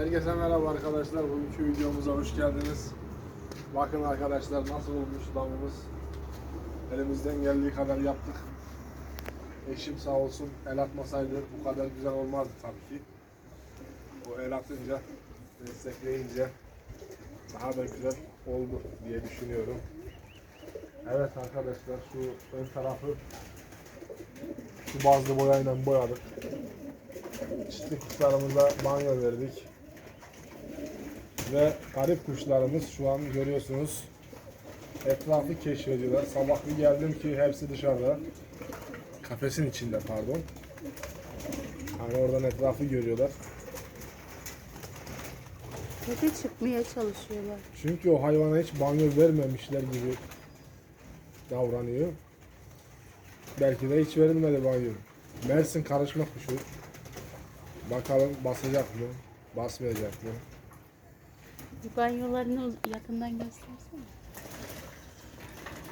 Herkese merhaba arkadaşlar. Bugünkü videomuza hoş geldiniz. Bakın arkadaşlar nasıl olmuş damımız. Elimizden geldiği kadar yaptık. Eşim sağ olsun el atmasaydı bu kadar güzel olmazdı tabii ki. O el atınca, destekleyince daha da güzel oldu diye düşünüyorum. Evet arkadaşlar şu ön tarafı şu bazlı boyayla boyadık. Çiftli kuşlarımıza banyo verdik. Ve garip kuşlarımız şu an görüyorsunuz etrafı keşfediyorlar. Sabah bir geldim ki hepsi dışarıda. Kafesin içinde pardon. Hani oradan etrafı görüyorlar. Ve de çıkmaya çalışıyorlar. Çünkü o hayvana hiç banyo vermemişler gibi davranıyor. Belki de hiç verilmedi banyo. Mersin karışma kuşu. Bakalım basacak mı? Basmayacak mı? Banyolarını yakından göstersene.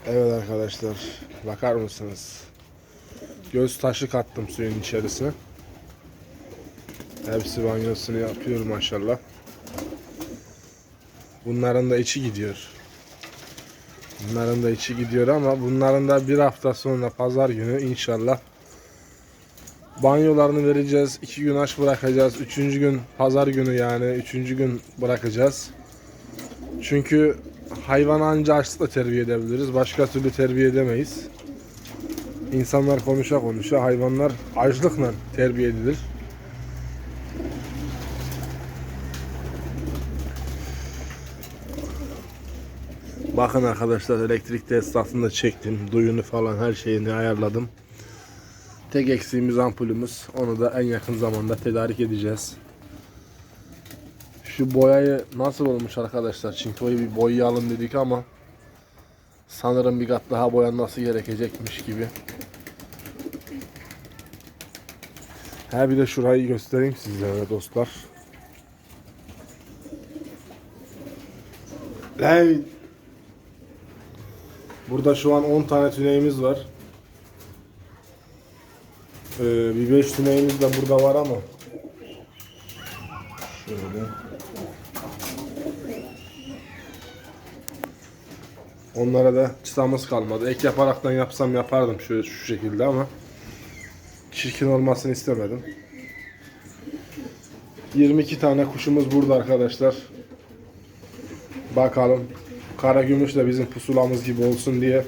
Evet arkadaşlar bakar mısınız? Göz taşı kattım suyun içerisine. Hepsi banyosunu yapıyor maşallah. Bunların da içi gidiyor. Bunların da içi gidiyor ama bunların da bir hafta sonra pazar günü inşallah banyolarını vereceğiz. iki gün aç bırakacağız. Üçüncü gün pazar günü yani üçüncü gün bırakacağız. Çünkü hayvanı anca açlıkla terbiye edebiliriz. Başka türlü terbiye edemeyiz. İnsanlar konuşa konuşa hayvanlar açlıkla terbiye edilir. Bakın arkadaşlar elektrik tesisatını çektim. Duyunu falan her şeyini ayarladım. Tek eksiğimiz ampulümüz. Onu da en yakın zamanda tedarik edeceğiz. Şu boyayı nasıl olmuş arkadaşlar? Çintoyu bir boyayalım dedik ama sanırım bir kat daha boyanması gerekecekmiş gibi. Ha bir de şurayı göstereyim sizlere dostlar. Lan! Burada şu an 10 tane tüneyimiz var. Ee, bir 5 tüneyimiz de burada var ama. Şöyle. Onlara da çıtamız kalmadı. Ek yaparaktan yapsam yapardım şöyle şu şekilde ama çirkin olmasını istemedim. 22 tane kuşumuz burada arkadaşlar. Bakalım. Kara gümüş de bizim pusulamız gibi olsun diye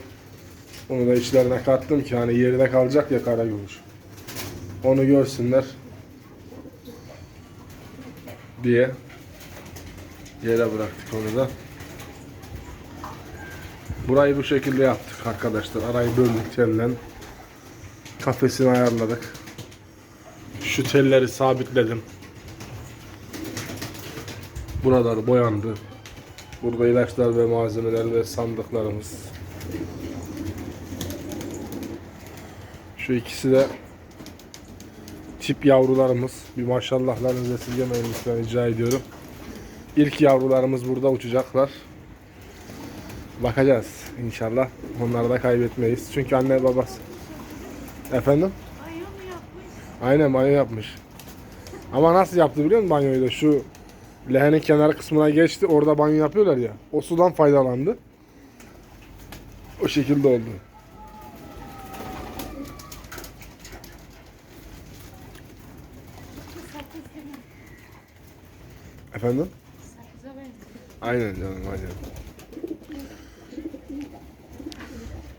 onu da içlerine kattım ki hani yerine kalacak ya kara gümüş. Onu görsünler diye yere bıraktık onu da. Burayı bu şekilde yaptık arkadaşlar. Arayı böldük tellen. Kafesini ayarladık. Şu telleri sabitledim. Buralar boyandı. Burada ilaçlar ve malzemeler ve sandıklarımız. Şu ikisi de tip yavrularımız. Bir maşallahlarınızı esirgemeyin lütfen rica ediyorum. İlk yavrularımız burada uçacaklar. Bakacağız inşallah. Onları da kaybetmeyiz. Çünkü anne babası. Efendim? Aynen banyo yapmış. Ama nasıl yaptı biliyor musun banyoyu da? Şu lehenin kenar kısmına geçti. Orada banyo yapıyorlar ya. O sudan faydalandı. O şekilde oldu. Efendim? Aynen canım aynen.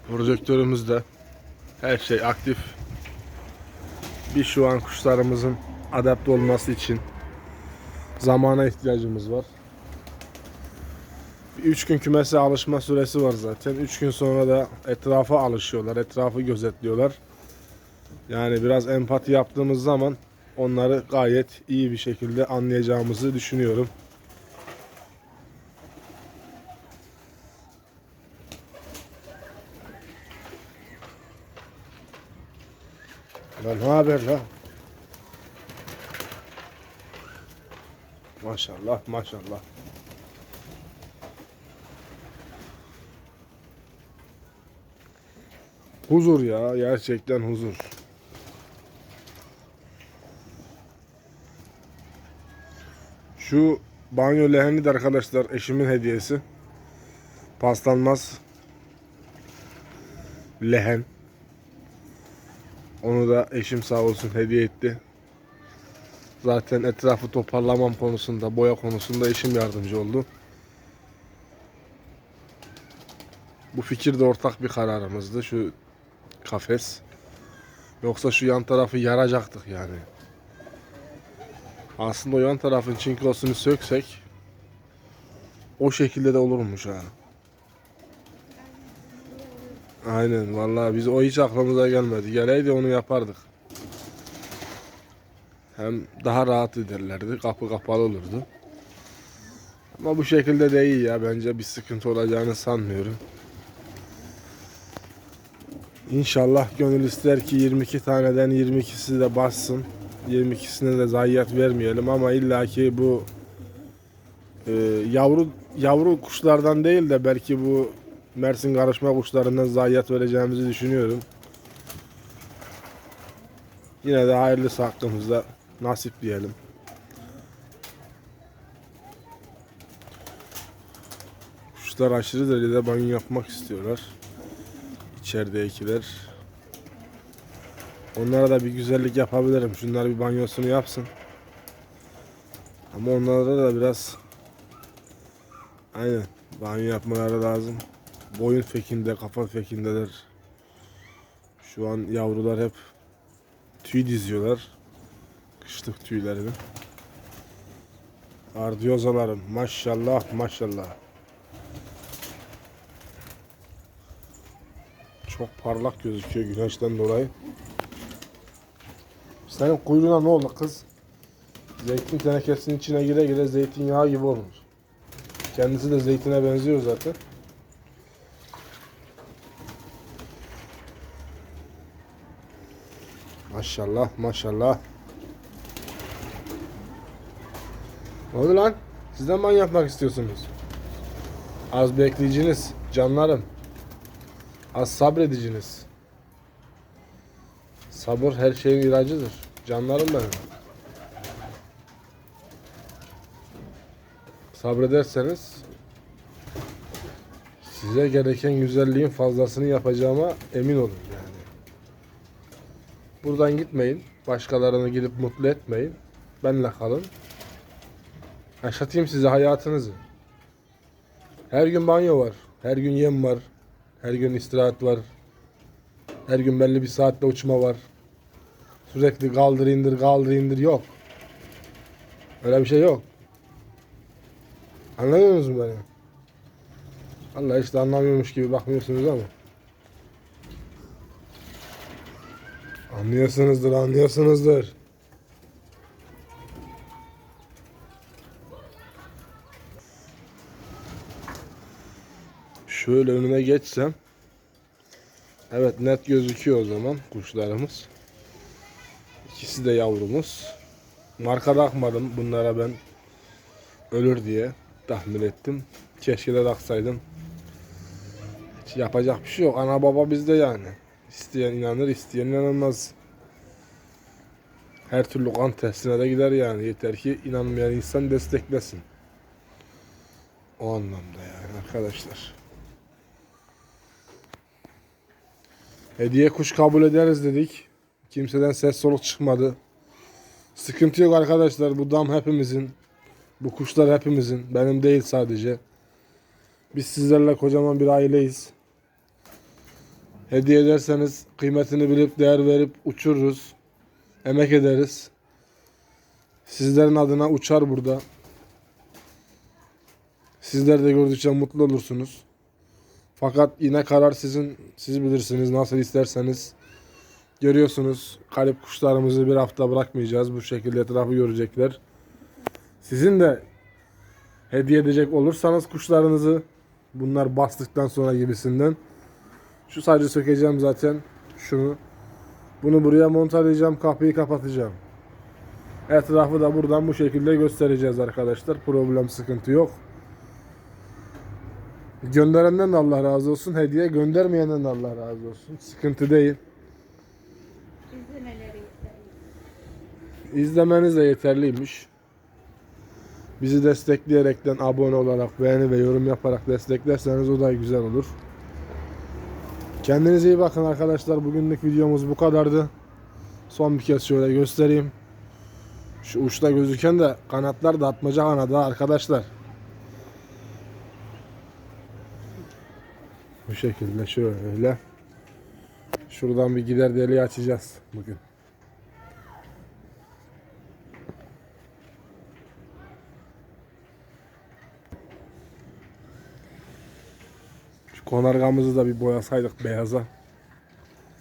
Projektörümüz de her şey aktif. Bir şu an kuşlarımızın adapte olması için zamana ihtiyacımız var. 3 gün kümese alışma süresi var zaten. 3 gün sonra da etrafa alışıyorlar, etrafı gözetliyorlar. Yani biraz empati yaptığımız zaman onları gayet iyi bir şekilde anlayacağımızı düşünüyorum. Lan ne haber la? Maşallah maşallah. Huzur ya gerçekten huzur. Şu banyo leheni de arkadaşlar eşimin hediyesi. Paslanmaz lehen. Onu da eşim sağ olsun hediye etti. Zaten etrafı toparlamam konusunda, boya konusunda eşim yardımcı oldu. Bu fikir de ortak bir kararımızdı şu kafes. Yoksa şu yan tarafı yaracaktık yani. Aslında o yan tarafın çinkosunu söksek o şekilde de olurmuş ha. Aynen vallahi biz o hiç aklımıza gelmedi. Geleydi onu yapardık. Hem daha rahat ederlerdi. Kapı kapalı olurdu. Ama bu şekilde de iyi ya. Bence bir sıkıntı olacağını sanmıyorum. İnşallah gönül ister ki 22 taneden 22'si de bassın. 22'sine de zayiat vermeyelim ama illaki bu e, yavru yavru kuşlardan değil de belki bu Mersin karışma kuşlarından zayiat vereceğimizi düşünüyorum. Yine de hayırlısı hakkımızda nasip diyelim. Kuşlar aşırı derecede banyo yapmak istiyorlar. İçeridekiler. Onlara da bir güzellik yapabilirim. Şunlar bir banyosunu yapsın. Ama onlara da biraz aynen banyo yapmaları lazım. Boyun fekinde, kafa fekindeler. Şu an yavrular hep tüy diziyorlar. Kışlık tüylerini. Ardiyozalarım maşallah maşallah. Çok parlak gözüküyor güneşten dolayı. Senin kuyruğuna ne oldu kız? Zeytin tenekesinin içine gire gire zeytinyağı gibi olmuş. Kendisi de zeytine benziyor zaten. Maşallah maşallah. Ne oldu lan? Sizden ban yapmak istiyorsunuz. Az bekleyiciniz, canlarım. Az sabrediciniz. Sabır her şeyin ilacıdır. Canlarım benim. Sabrederseniz size gereken güzelliğin fazlasını yapacağıma emin olun yani. Buradan gitmeyin. Başkalarını gidip mutlu etmeyin. Benle kalın. Yaşatayım size hayatınızı. Her gün banyo var. Her gün yem var. Her gün istirahat var. Her gün belli bir saatte uçma var. Sürekli kaldır indir kaldır indir yok. Öyle bir şey yok. Anlamıyor musun beni? Allah işte anlamıyormuş gibi bakmıyorsunuz ama. Anlıyorsunuzdur, anlıyorsunuzdur. Şöyle önüne geçsem. Evet net gözüküyor o zaman kuşlarımız. İkisi de yavrumuz. Marka takmadım bunlara ben ölür diye tahmin ettim. Keşke de taksaydım. Hiç yapacak bir şey yok. Ana baba bizde yani. İsteyen inanır, isteyen inanılmaz. Her türlü kan testine de gider yani. Yeter ki inanmayan insan desteklesin. O anlamda yani arkadaşlar. Hediye kuş kabul ederiz dedik. Kimseden ses soluk çıkmadı. Sıkıntı yok arkadaşlar. Bu dam hepimizin. Bu kuşlar hepimizin. Benim değil sadece. Biz sizlerle kocaman bir aileyiz. Hediye ederseniz kıymetini bilip değer verip uçururuz. Emek ederiz. Sizlerin adına uçar burada. Sizler de gördükçe mutlu olursunuz. Fakat yine karar sizin. Siz bilirsiniz nasıl isterseniz. Görüyorsunuz kalip kuşlarımızı bir hafta bırakmayacağız. Bu şekilde etrafı görecekler. Sizin de hediye edecek olursanız kuşlarınızı bunlar bastıktan sonra gibisinden şu sadece sökeceğim zaten şunu. Bunu buraya montalayacağım, kapıyı kapatacağım. Etrafı da buradan bu şekilde göstereceğiz arkadaşlar. Problem sıkıntı yok. Gönderenden de Allah razı olsun. Hediye göndermeyenden de Allah razı olsun. Sıkıntı değil. İzlemeleri. İzlemeniz de yeterliymiş. Bizi destekleyerekten abone olarak, beğeni ve yorum yaparak desteklerseniz o da güzel olur. Kendinize iyi bakın arkadaşlar. Bugünlük videomuz bu kadardı. Son bir kez şöyle göstereyim. Şu uçta gözüken de kanatlar da atmaca kanadı arkadaşlar. Bu şekilde şöyle. Şuradan bir gider deliği açacağız bugün. Şu konargamızı da bir boyasaydık beyaza.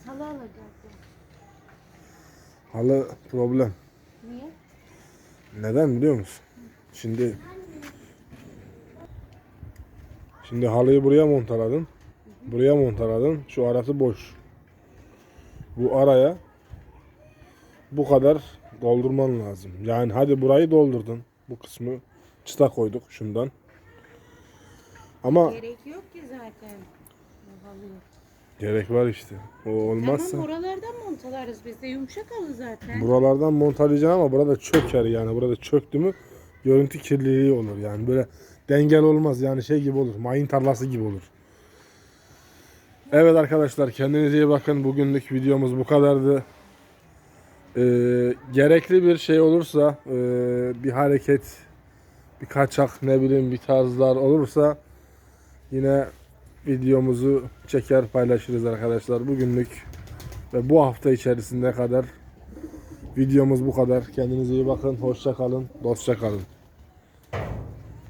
Halı alacaktım. Halı problem. Niye? Neden biliyor musun? Şimdi Şimdi halıyı buraya montaladın. Buraya montaladın. Şu arası boş. Bu araya bu kadar doldurman lazım. Yani hadi burayı doldurdun. Bu kısmı çıta koyduk şundan. Ama Gerek yok ki zaten. Gerek var işte. O olmazsa Tamam oralardan montalarız biz de yumuşak halı zaten. buralardan montalayacaksın ama burada çöker yani. Burada çöktü mü görüntü kirliliği olur yani. Böyle dengel olmaz yani şey gibi olur. Mayın tarlası gibi olur. Evet arkadaşlar kendinize iyi bakın. Bugünlük videomuz bu kadardı. Ee, gerekli bir şey olursa e, bir hareket bir kaçak ne bileyim bir tarzlar olursa yine videomuzu çeker paylaşırız arkadaşlar. Bugünlük ve bu hafta içerisinde kadar videomuz bu kadar. Kendinize iyi bakın. Hoşça kalın. Dostça kalın.